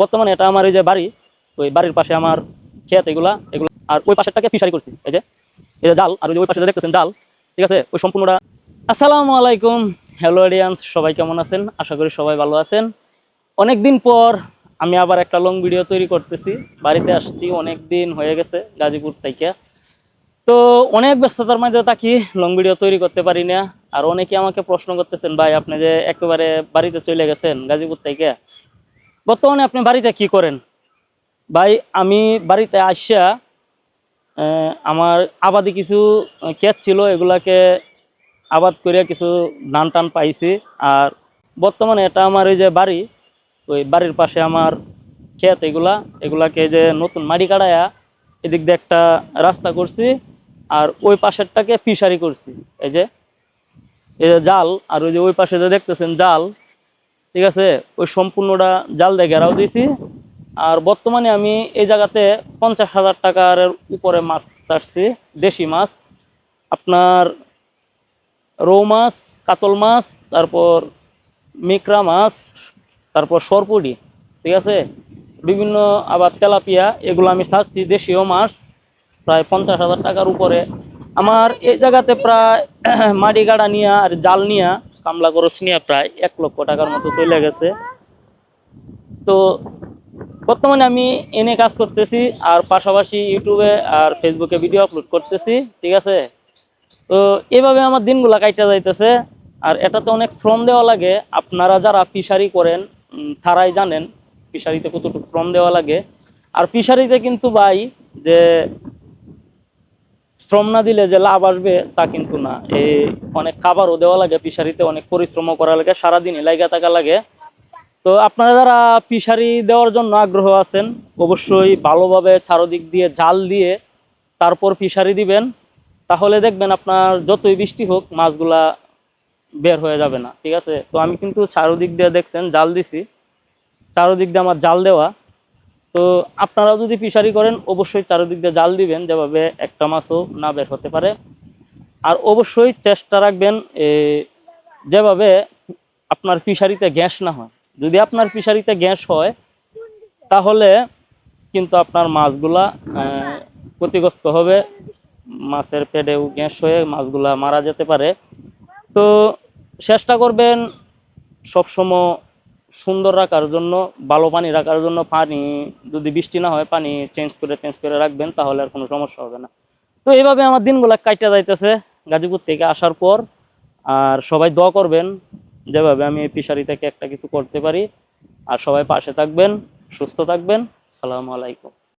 বর্তমানে এটা আমার এই যে বাড়ি, ওই বাড়ির পাশে আমার ক্ষেত এগুলা, এগুলো, আর ওই পাশেরটাকে ফিশারি করছি, এই যে এই যে জাল, আর ওই পাশে দেখতেছেন জাল, ঠিক আছে, ওই সম্পূর্ণটা। আসসালামু আলাইকুম, হ্যালো অডিয়েন্স সবাই কেমন আছেন? আশা করি সবাই ভালো আছেন। অনেক দিন পর আমি আবার একটা লং ভিডিও তৈরি করতেছি। বাড়িতে আসছি অনেক দিন হয়ে গেছে গাজীপুর থেকে। তো অনেক ব্যস্ততার মধ্যে থাকি লং ভিডিও তৈরি করতে পারি না। আর অনেকে আমাকে প্রশ্ন করতেছেন, ভাই, আপনি যে একেবারে বাড়িতে চলে গেছেন গাজীপুর থেকে বর্তমানে আপনি বাড়িতে কি করেন? ভাই, আমি বাড়িতে আসিয়া আমার আবাদি কিছু ক্ষেত ছিল, এগুলাকে আবাদ করে কিছু ধান টান পাইছি। আর বর্তমানে এটা আমার এই যে বাড়ি, ওই বাড়ির পাশে আমার ক্ষেত এগুলা, এগুলাকে যে নতুন মাটি কাটায়া এদিক দিয়ে একটা রাস্তা করছি, আর ওই পাশেরটাকে ফিশারি করছি। এই যে এই যে জাল, আর ওই যে ওই পাশে যে দেখতেছেন জাল ঠিক আছে? ওই সম্পূর্ণটা জাল দিয়ে ঘেরাও দিয়েছি। আর বর্তমানে আমি এই জায়গাতে পঞ্চাশ হাজার টাকার উপরে মাছ ছাড়ছি, দেশি মাছ। আপনার রৌ মাছ, কাতল মাছ, তারপর মিকরা মাছ, তারপর সরপুরি ঠিক আছে? বিভিন্ন আবার তেলাপিয়া, এগুলো আমি ছাড়ছি, দেশীয় মাছ, প্রায় পঞ্চাশ হাজার টাকার উপরে। আমার এই জায়গাতে প্রায় মাটি গাড়া নিয়ে আর জাল নিয়ে কামলা খরচ নিয়ে প্রায় এক লক্ষ টাকার মতো চলে গেছে। তো বর্তমানে আমি এনে কাজ করতেছি আর পাশাপাশি ইউটিউবে আর ফেসবুকে ভিডিও আপলোড করতেছি, ঠিক আছে? তো এভাবে আমার দিনগুলা কাইটা যাইতেছে। আর এটাতে অনেক শ্রম দেওয়া লাগে। আপনারা যারা ফিশারি করেন তারাই জানেন ফিশারিতে কতটুকু শ্রম দেওয়া লাগে। আর ফিশারিতে কিন্তু ভাই যে শ্রম না দিলে যে লাভ আসবে তা কিন্তু না। এই অনেক খাবারও দেওয়া লাগে ফিশারিতে অনেক পরিশ্রমও করা লাগে, সারাদিনই লাইগা থাকা লাগে। তো আপনারা যারা ফিশারি দেওয়ার জন্য আগ্রহ আছেন, অবশ্যই ভালোভাবে চারোদিক দিয়ে জাল দিয়ে তারপর ফিশারি দিবেন। তাহলে দেখবেন আপনার যতই বৃষ্টি হোক, মাছগুলা বের হয়ে যাবে না। ঠিক আছে? তো আমি কিন্তু চারোদিক দিয়ে দেখছেন, জাল দিছি। চারোদিক দিয়ে আমার জাল দেওয়া। তো আপনারা যদি ফিশারি করেন, অবশ্যই চারোদিক দিয়ে জাল দিবেন, যেভাবে একটা মাছও না বের হতে পারে। আর অবশ্যই চেষ্টা রাখবেন যেভাবে আপনার ফিশারিতে গ্যাস না হয়। যদি আপনার ফিশারিতে গ্যাস হয়, তাহলে কিন্তু আপনার মাছগুলা ক্ষতিগ্রস্ত হবে, মাছের পেটেও গ্যাস হয়ে মাছগুলা মারা যেতে পারে। তো চেষ্টা করবেন সবসময় সুন্দর রাখার জন্য, ভালো পানি রাখার জন্য পানি, যদি বৃষ্টি না হয় পানি চেঞ্জ করে চেঞ্জ করে রাখবেন, তাহলে আর কোনো সমস্যা হবে না। তো এইভাবে আমার দিনগুলো কাটা যাইতেছে গাজীপুর থেকে আসার পর। আর সবাই দোয়া করবেন, যেভাবে আমি এই ফিশারি থেকে একটা কিছু করতে পারি। আর সবাই পাশে থাকবেন, সুস্থ থাকবেন। সালামু আলাইকুম।